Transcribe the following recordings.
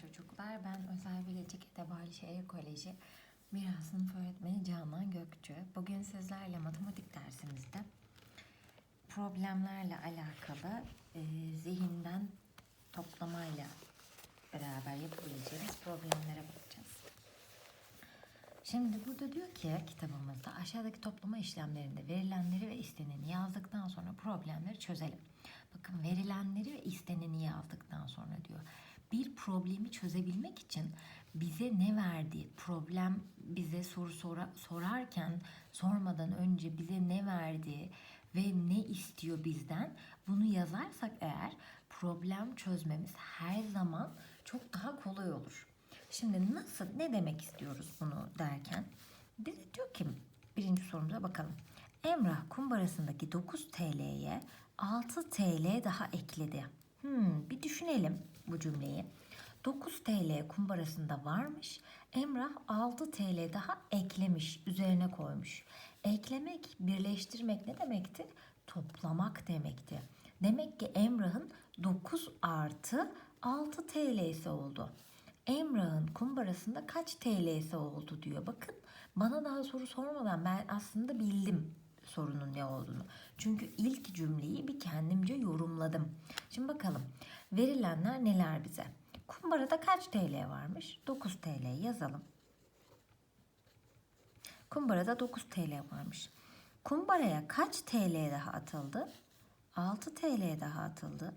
çocuklar. Ben Özel Bilecik Edebali Şehir Koleji Miras Sınıf Öğretmeni Canan Gökçü. Bugün sizlerle matematik dersimizde problemlerle alakalı e, zihinden toplamayla beraber yapabileceğimiz problemlere bakacağız. Şimdi burada diyor ki kitabımızda aşağıdaki toplama işlemlerinde verilenleri ve isteneni yazdıktan sonra problemleri çözelim. Bakın verilenleri ve isteneni yazdıktan sonra diyor. Bir problemi çözebilmek için bize ne verdi? Problem bize soru sora, sorarken sormadan önce bize ne verdi ve ne istiyor bizden? Bunu yazarsak eğer problem çözmemiz her zaman çok daha kolay olur. Şimdi nasıl, ne demek istiyoruz bunu derken? Bize diyor ki birinci sorumuza bakalım. Emrah kumbarasındaki 9 TL'ye 6 TL daha ekledi. Hmm, bir düşünelim bu cümleyi. 9 TL kumbarasında varmış. Emrah 6 TL daha eklemiş, üzerine koymuş. Eklemek, birleştirmek ne demekti? Toplamak demekti. Demek ki Emrah'ın 9 artı 6 TL'si oldu. Emrah'ın kumbarasında kaç TL'si oldu diyor. Bakın bana daha soru sormadan ben aslında bildim sorunun ne olduğunu. Çünkü ilk cümleyi bir kendimce yorumladım. Şimdi bakalım verilenler neler bize? Kumbarada kaç TL varmış? 9 TL yazalım. Kumbarada 9 TL varmış. Kumbaraya kaç TL daha atıldı? 6 TL daha atıldı.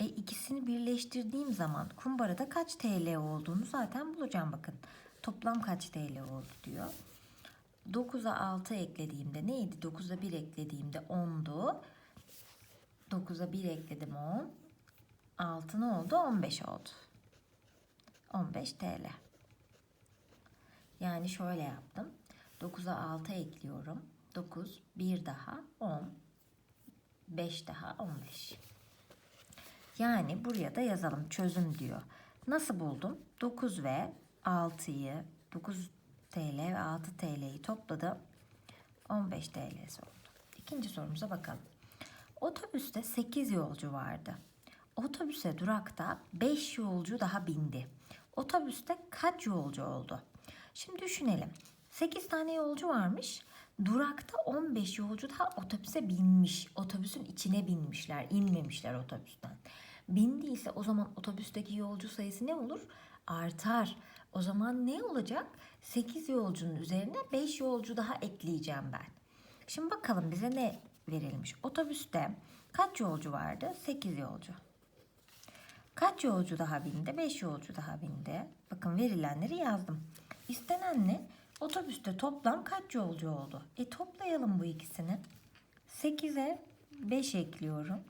E ikisini birleştirdiğim zaman kumbarada kaç TL olduğunu zaten bulacağım bakın. Toplam kaç TL oldu diyor. 9'a 6 eklediğimde neydi? 9'a 1 eklediğimde 10'du. 9'a 1 ekledim 10. 6 ne oldu? 15 oldu. 15 TL. Yani şöyle yaptım. 9'a 6 ekliyorum. 9, 1 daha 10. 5 daha 15. Yani buraya da yazalım çözüm diyor. Nasıl buldum? 9 ve 6'yı 9 TL ve 6 TL'yi topladım. 15 TL'si oldu. İkinci sorumuza bakalım. Otobüste 8 yolcu vardı. Otobüse durakta 5 yolcu daha bindi. Otobüste kaç yolcu oldu? Şimdi düşünelim. 8 tane yolcu varmış. Durakta 15 yolcu daha otobüse binmiş. Otobüsün içine binmişler, inmemişler otobüsten. Bindiyse o zaman otobüsteki yolcu sayısı ne olur? Artar. O zaman ne olacak? 8 yolcunun üzerine 5 yolcu daha ekleyeceğim ben. Şimdi bakalım bize ne verilmiş? Otobüste kaç yolcu vardı? 8 yolcu. Kaç yolcu daha bindi? 5 yolcu daha bindi. Bakın verilenleri yazdım. İstenen ne? Otobüste toplam kaç yolcu oldu? E toplayalım bu ikisini. 8'e 5 ekliyorum.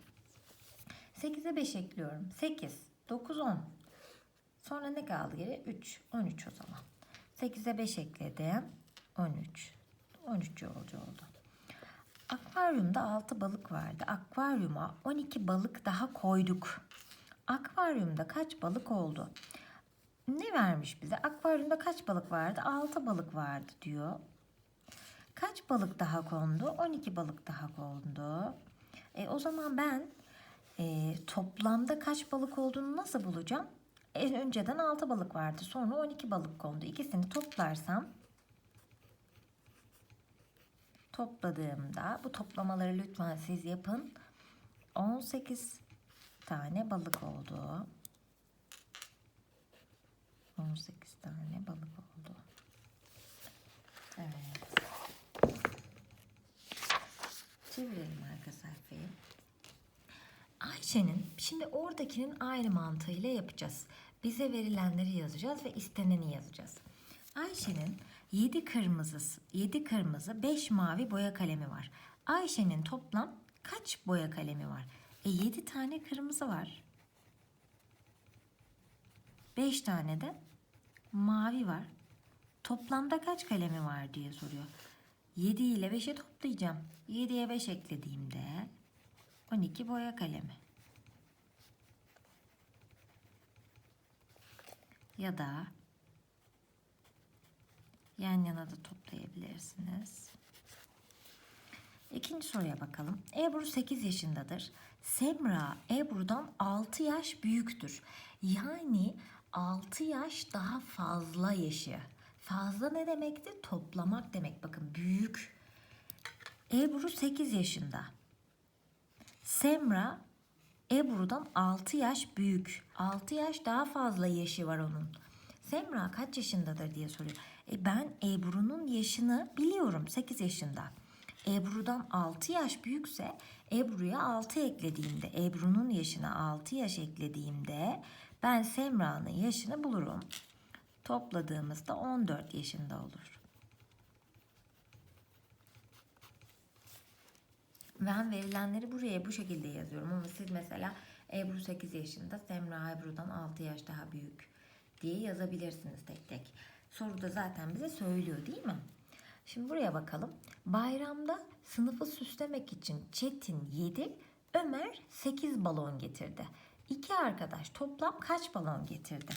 8'e 5 ekliyorum. 8, 9, 10. Sonra ne kaldı geri? 3. 13 o zaman. 8'e 5 ekledim. 13. 13 yolcu oldu. Akvaryumda 6 balık vardı. Akvaryuma 12 balık daha koyduk. Akvaryumda kaç balık oldu? Ne vermiş bize? Akvaryumda kaç balık vardı? 6 balık vardı diyor. Kaç balık daha kondu? 12 balık daha kondu. E, o zaman ben e, toplamda kaç balık olduğunu nasıl bulacağım? En önceden 6 balık vardı. Sonra 12 balık kondu. İkisini toplarsam topladığımda bu toplamaları lütfen siz yapın. 18 tane balık oldu. 18 tane balık oldu. Evet. Çevirelim arka sayfayı. Ayşe'nin şimdi oradakinin aynı mantığıyla yapacağız. Bize verilenleri yazacağız ve isteneni yazacağız. Ayşe'nin 7 kırmızı, 7 kırmızı, 5 mavi boya kalemi var. Ayşe'nin toplam kaç boya kalemi var? E 7 tane kırmızı var. 5 tane de mavi var. Toplamda kaç kalemi var diye soruyor. 7 ile 5'i toplayacağım. 7'ye 5 eklediğimde 12 boya kalemi. Ya da yan yana da toplayabilirsiniz. İkinci soruya bakalım. Ebru 8 yaşındadır. Semra Ebru'dan 6 yaş büyüktür. Yani 6 yaş daha fazla yaşı. Fazla ne demekti? Toplamak demek. Bakın büyük. Ebru 8 yaşında. Semra Ebru'dan 6 yaş büyük. 6 yaş daha fazla yaşı var onun. Semra kaç yaşındadır diye soruyor. E ben Ebru'nun yaşını biliyorum 8 yaşında. Ebru'dan 6 yaş büyükse Ebru'ya 6 eklediğimde Ebru'nun yaşına 6 yaş eklediğimde ben Semra'nın yaşını bulurum. Topladığımızda 14 yaşında olur. Ben verilenleri buraya bu şekilde yazıyorum ama siz mesela Ebru 8 yaşında, Semra Ebru'dan 6 yaş daha büyük diye yazabilirsiniz tek tek. Soruda zaten bize söylüyor değil mi? Şimdi buraya bakalım. Bayramda sınıfı süslemek için Çetin 7, Ömer 8 balon getirdi. İki arkadaş toplam kaç balon getirdi?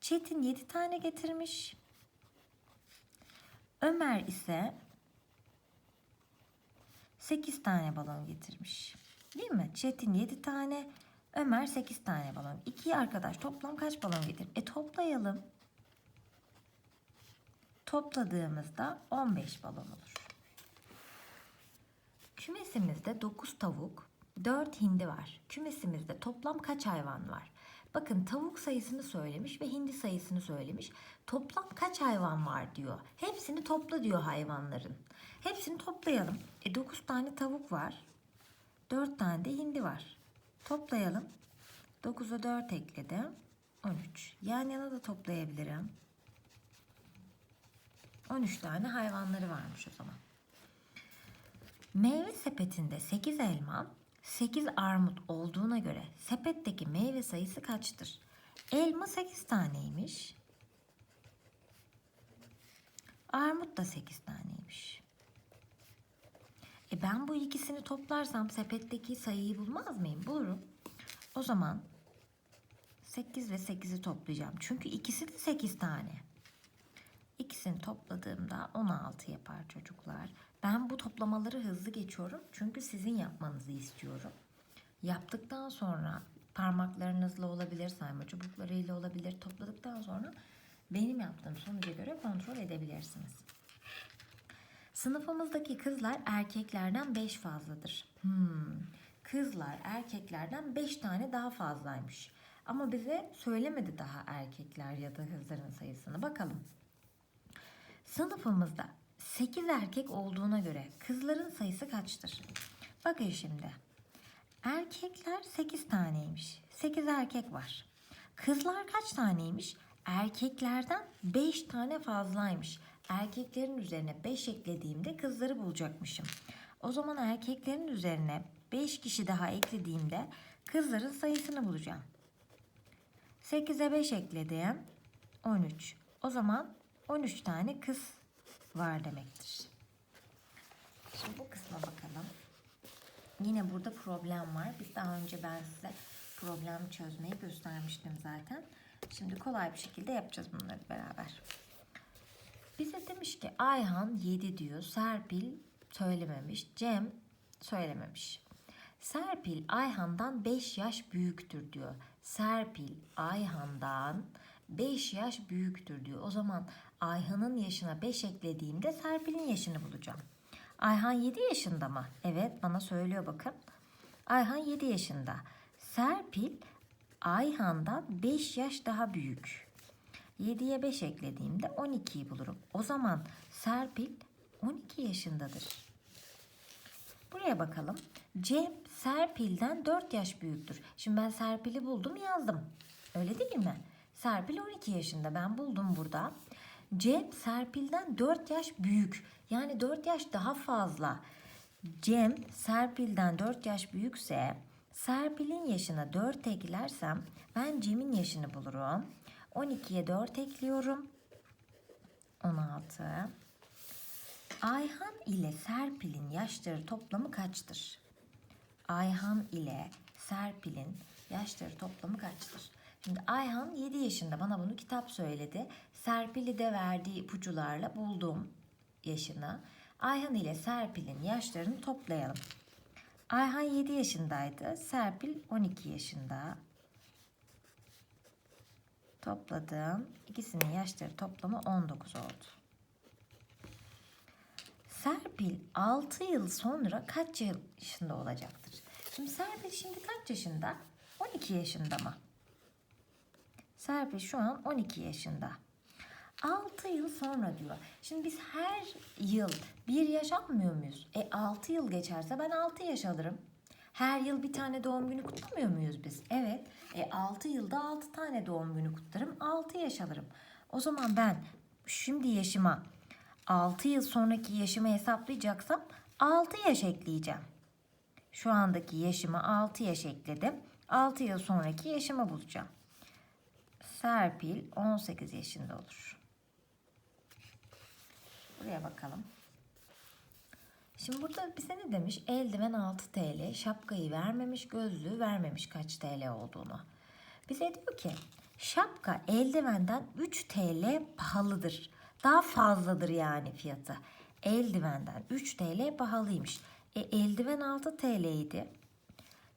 Çetin 7 tane getirmiş. Ömer ise 8 tane balon getirmiş. Değil mi? Çetin 7 tane, Ömer 8 tane balon. İki arkadaş toplam kaç balon getir? E toplayalım. Topladığımızda 15 balon olur. Kümesimizde 9 tavuk, 4 hindi var. Kümesimizde toplam kaç hayvan var? Bakın tavuk sayısını söylemiş ve hindi sayısını söylemiş. Toplam kaç hayvan var diyor. Hepsini topla diyor hayvanların. Hepsini toplayalım. E 9 tane tavuk var. 4 tane de hindi var. Toplayalım. 9'a 4 ekledim. 13. Yan yana da toplayabilirim. 13 tane hayvanları varmış o zaman. Meyve sepetinde 8 elma, 8 armut olduğuna göre sepetteki meyve sayısı kaçtır? Elma 8 taneymiş. Armut da 8 taneymiş. E ben bu ikisini toplarsam sepetteki sayıyı bulmaz mıyım? Bulurum. O zaman 8 ve 8'i toplayacağım. Çünkü ikisi de 8 tane. İkisini topladığımda 16 yapar çocuklar. Ben bu toplamaları hızlı geçiyorum. Çünkü sizin yapmanızı istiyorum. Yaptıktan sonra parmaklarınızla olabilir, sayma çubuklarıyla olabilir. Topladıktan sonra benim yaptığım sonuca göre kontrol edebilirsiniz. Sınıfımızdaki kızlar erkeklerden 5 fazladır. Hmm. Kızlar erkeklerden 5 tane daha fazlaymış. Ama bize söylemedi daha erkekler ya da kızların sayısını. Bakalım. Sınıfımızda 8 erkek olduğuna göre kızların sayısı kaçtır? Bakın şimdi. Erkekler 8 taneymiş. 8 erkek var. Kızlar kaç taneymiş? Erkeklerden 5 tane fazlaymış. Erkeklerin üzerine 5 eklediğimde kızları bulacakmışım. O zaman erkeklerin üzerine 5 kişi daha eklediğimde kızların sayısını bulacağım. 8'e 5 ekledim. 13. O zaman 13 tane kız var demektir. Şimdi bu kısma bakalım. Yine burada problem var. Biz daha önce ben size problem çözmeyi göstermiştim zaten. Şimdi kolay bir şekilde yapacağız bunları beraber. Bize demiş ki Ayhan 7 diyor. Serpil söylememiş. Cem söylememiş. Serpil Ayhan'dan 5 yaş büyüktür diyor. Serpil Ayhan'dan 5 yaş büyüktür diyor. O zaman Ayhan'ın yaşına 5 eklediğimde Serpil'in yaşını bulacağım. Ayhan 7 yaşında mı? Evet bana söylüyor bakın. Ayhan 7 yaşında. Serpil Ayhan'dan 5 yaş daha büyük. 7'ye 5 eklediğimde 12'yi bulurum. O zaman Serpil 12 yaşındadır. Buraya bakalım. Cem Serpil'den 4 yaş büyüktür. Şimdi ben Serpil'i buldum yazdım. Öyle değil mi? Serpil 12 yaşında. Ben buldum burada. Cem Serpil'den 4 yaş büyük. Yani 4 yaş daha fazla. Cem Serpil'den 4 yaş büyükse Serpil'in yaşına 4 eklersem ben Cem'in yaşını bulurum. 12'ye 4 ekliyorum. 16. Ayhan ile Serpil'in yaşları toplamı kaçtır? Ayhan ile Serpil'in yaşları toplamı kaçtır? Şimdi Ayhan 7 yaşında bana bunu kitap söyledi. Serpil'i de verdiği ipucularla buldum yaşını. Ayhan ile Serpil'in yaşlarını toplayalım. Ayhan 7 yaşındaydı. Serpil 12 yaşında. Topladım. İkisinin yaşları toplamı 19 oldu. Serpil 6 yıl sonra kaç yaşında olacaktır? Şimdi Serpil şimdi kaç yaşında? 12 yaşında mı? Serpil şu an 12 yaşında. 6 yıl sonra diyor. Şimdi biz her yıl bir yaş almıyor muyuz? E 6 yıl geçerse ben 6 yaş alırım. Her yıl bir tane doğum günü kutlamıyor muyuz biz? Evet. E 6 yılda 6 tane doğum günü kutlarım. 6 yaş alırım. O zaman ben şimdi yaşıma 6 yıl sonraki yaşımı hesaplayacaksam 6 yaş ekleyeceğim. Şu andaki yaşıma 6 yaş ekledim. 6 yıl sonraki yaşımı bulacağım. Serpil 18 yaşında olur. Buraya bakalım. Şimdi burada bize ne demiş? Eldiven 6 TL, şapkayı vermemiş, gözlüğü vermemiş kaç TL olduğunu. Bize diyor ki şapka eldivenden 3 TL pahalıdır. Daha fazladır yani fiyatı. Eldivenden 3 TL pahalıymış. E eldiven 6 TL idi.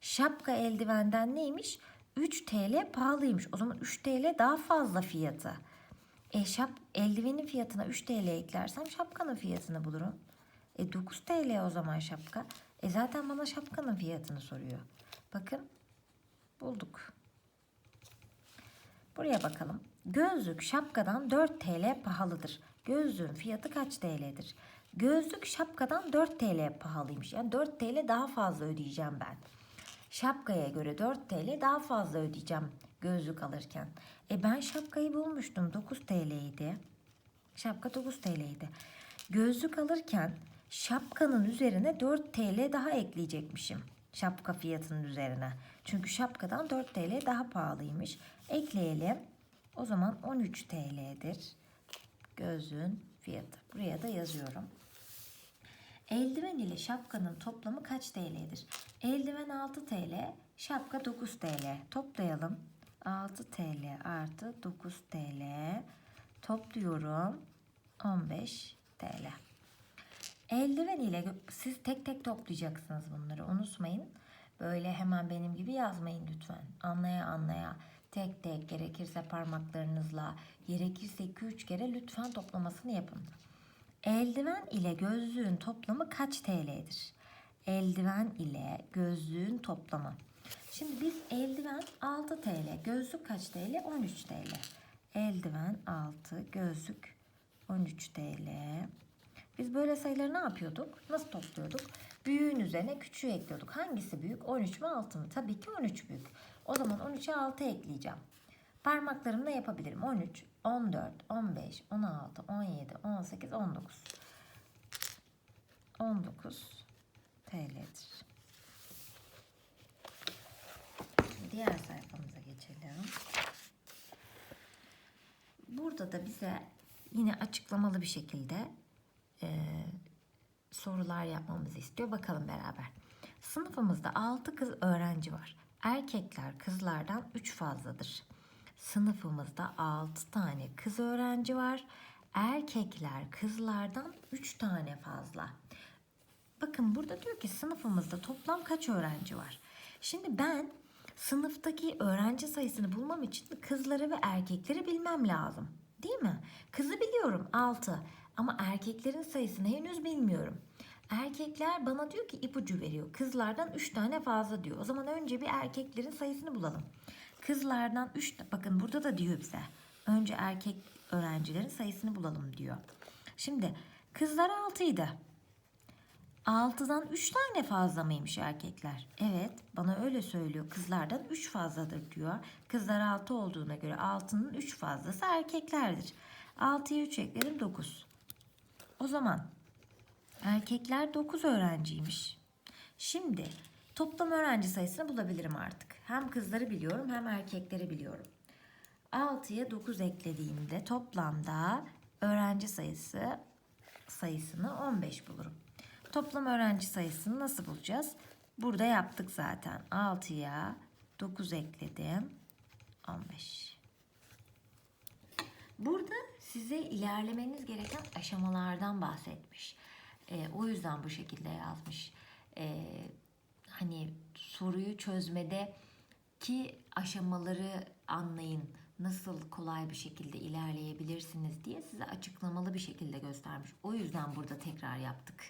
Şapka eldivenden neymiş? 3 TL pahalıymış. O zaman 3 TL daha fazla fiyatı. E şap eldivenin fiyatına 3 TL eklersem şapkanın fiyatını bulurum. E 9 TL o zaman şapka. E zaten bana şapkanın fiyatını soruyor. Bakın bulduk. Buraya bakalım. Gözlük şapkadan 4 TL pahalıdır. Gözlüğün fiyatı kaç TL'dir? Gözlük şapkadan 4 TL pahalıymış. Yani 4 TL daha fazla ödeyeceğim ben. Şapkaya göre 4 TL daha fazla ödeyeceğim gözlük alırken. E ben şapkayı bulmuştum 9 TL'ydi. Şapka 9 TL'ydi. Gözlük alırken şapkanın üzerine 4 TL daha ekleyecekmişim. Şapka fiyatının üzerine. Çünkü şapkadan 4 TL daha pahalıymış. Ekleyelim. O zaman 13 TL'dir gözlüğün fiyatı. Buraya da yazıyorum. Eldiven ile şapkanın toplamı kaç TL'dir? Eldiven 6 TL, şapka 9 TL. Toplayalım. 6 TL artı 9 TL. Topluyorum. 15 TL. Eldiven ile siz tek tek toplayacaksınız bunları. Unutmayın. Böyle hemen benim gibi yazmayın lütfen. Anlaya anlaya tek tek gerekirse parmaklarınızla gerekirse 2-3 kere lütfen toplamasını yapın. Eldiven ile gözlüğün toplamı kaç TL'dir? Eldiven ile gözlüğün toplamı. Şimdi biz eldiven 6 TL, gözlük kaç TL? 13 TL. Eldiven 6, gözlük 13 TL. Biz böyle sayıları ne yapıyorduk? Nasıl topluyorduk? Büyüğün üzerine küçüğü ekliyorduk. Hangisi büyük? 13 mü 6 mı? Tabii ki 13 büyük. O zaman 13'e 6 ekleyeceğim. Parmaklarımla yapabilirim. 13, 14, 15, 16, 17, 18, 19. 19 TL'dir. Diğer sayfamıza geçelim. Burada da bize yine açıklamalı bir şekilde e, sorular yapmamızı istiyor. Bakalım beraber. Sınıfımızda 6 kız öğrenci var. Erkekler kızlardan 3 fazladır. Sınıfımızda 6 tane kız öğrenci var. Erkekler kızlardan 3 tane fazla. Bakın burada diyor ki sınıfımızda toplam kaç öğrenci var? Şimdi ben sınıftaki öğrenci sayısını bulmam için kızları ve erkekleri bilmem lazım. Değil mi? Kızı biliyorum 6 ama erkeklerin sayısını henüz bilmiyorum. Erkekler bana diyor ki ipucu veriyor. Kızlardan 3 tane fazla diyor. O zaman önce bir erkeklerin sayısını bulalım. Kızlardan 3 bakın burada da diyor bize. Önce erkek öğrencilerin sayısını bulalım diyor. Şimdi kızlar 6 idi. 6'dan 3 tane fazla mıymış erkekler? Evet bana öyle söylüyor. Kızlardan 3 fazladır diyor. Kızlar 6 olduğuna göre 6'nın 3 fazlası erkeklerdir. 6'ya 3 ekledim 9. O zaman erkekler 9 öğrenciymiş. Şimdi toplam öğrenci sayısını bulabilirim artık. Hem kızları biliyorum hem erkekleri biliyorum. 6'ya 9 eklediğimde toplamda öğrenci sayısı sayısını 15 bulurum. Toplam öğrenci sayısını nasıl bulacağız? Burada yaptık zaten. 6'ya 9 ekledim. 15. Burada size ilerlemeniz gereken aşamalardan bahsetmiş. Ee, o yüzden bu şekilde yazmış. Ee, hani soruyu çözmede ki aşamaları anlayın. nasıl kolay bir şekilde ilerleyebilirsiniz diye size açıklamalı bir şekilde göstermiş. O yüzden burada tekrar yaptık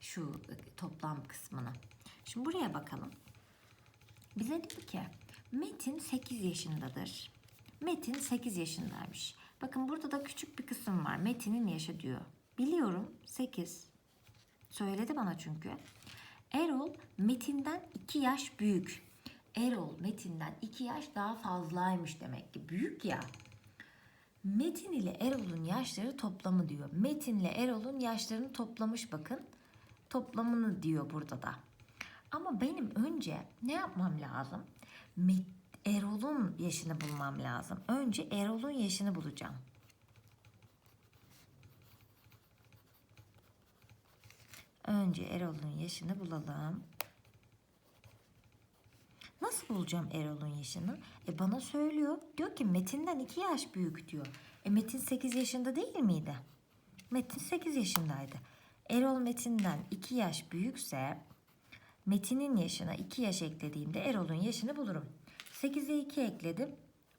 şu toplam kısmını. Şimdi buraya bakalım. Bize diyor ki Metin 8 yaşındadır. Metin 8 yaşındaymış. Bakın burada da küçük bir kısım var. Metin'in yaşı diyor. Biliyorum 8. Söyledi bana çünkü. Erol Metin'den 2 yaş büyük. Erol Metin'den 2 yaş daha fazlaymış demek ki. Büyük ya. Metin ile Erol'un yaşları toplamı diyor. Metin ile Erol'un yaşlarını toplamış bakın. Toplamını diyor burada da. Ama benim önce ne yapmam lazım? Met- Erol'un yaşını bulmam lazım. Önce Erol'un yaşını bulacağım. Önce Erol'un yaşını bulalım. Nasıl bulacağım Erol'un yaşını? E bana söylüyor. Diyor ki Metin'den 2 yaş büyük diyor. E Metin 8 yaşında değil miydi? Metin 8 yaşındaydı. Erol Metin'den 2 yaş büyükse Metin'in yaşına 2 yaş eklediğimde Erol'un yaşını bulurum. 8'e 2 ekledim.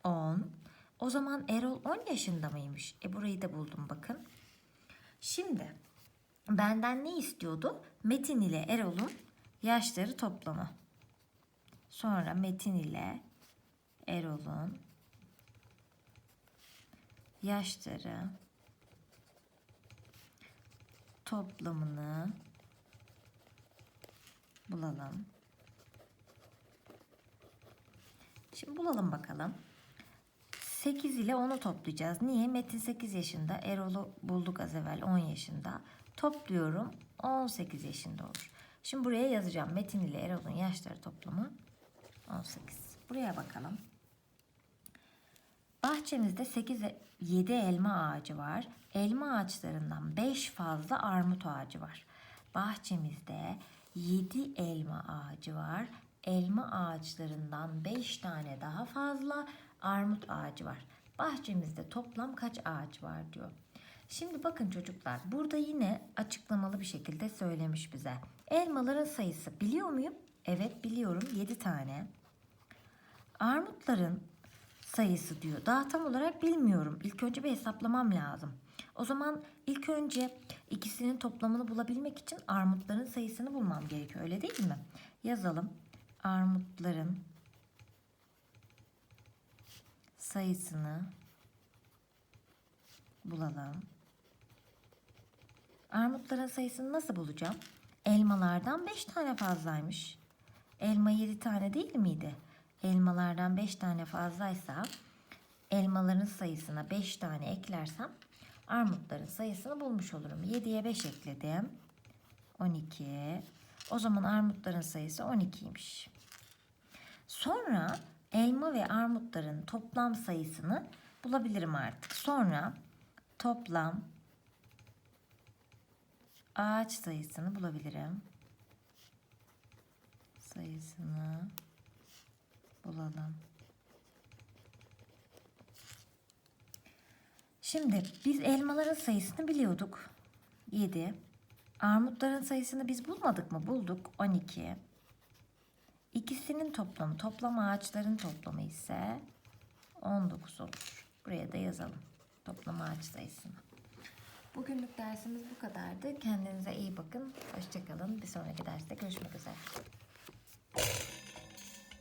10. O zaman Erol 10 yaşında mıymış? E burayı da buldum bakın. Şimdi benden ne istiyordu? Metin ile Erol'un yaşları toplamı. Sonra Metin ile Erol'un yaşları toplamını bulalım. Şimdi bulalım bakalım. 8 ile 10'u toplayacağız. Niye? Metin 8 yaşında. Erol'u bulduk az evvel 10 yaşında. Topluyorum. 18 yaşında olur. Şimdi buraya yazacağım. Metin ile Erol'un yaşları toplamı 18. Buraya bakalım. Bahçemizde 8 7 elma ağacı var. Elma ağaçlarından 5 fazla armut ağacı var. Bahçemizde 7 elma ağacı var. Elma ağaçlarından 5 tane daha fazla armut ağacı var. Bahçemizde toplam kaç ağaç var diyor. Şimdi bakın çocuklar burada yine açıklamalı bir şekilde söylemiş bize. Elmaların sayısı biliyor muyum? Evet biliyorum 7 tane. Armutların sayısı diyor. Daha tam olarak bilmiyorum. İlk önce bir hesaplamam lazım. O zaman ilk önce ikisinin toplamını bulabilmek için armutların sayısını bulmam gerekiyor. Öyle değil mi? Yazalım. Armutların sayısını bulalım. Armutların sayısını nasıl bulacağım? Elmalardan 5 tane fazlaymış. Elma 7 tane değil miydi? Elmalardan 5 tane fazlaysa elmaların sayısına 5 tane eklersem armutların sayısını bulmuş olurum. 7'ye 5 ekledim. 12. O zaman armutların sayısı 12'ymiş. Sonra elma ve armutların toplam sayısını bulabilirim artık. Sonra toplam ağaç sayısını bulabilirim. Sayısını bulalım. Şimdi biz elmaların sayısını biliyorduk. 7. Armutların sayısını biz bulmadık mı? Bulduk. 12. İkisinin toplamı, toplam ağaçların toplamı ise 19 olur. Buraya da yazalım. Toplam ağaç sayısını. Bugünlük dersimiz bu kadardı. Kendinize iyi bakın. Hoşçakalın. Bir sonraki derste görüşmek üzere.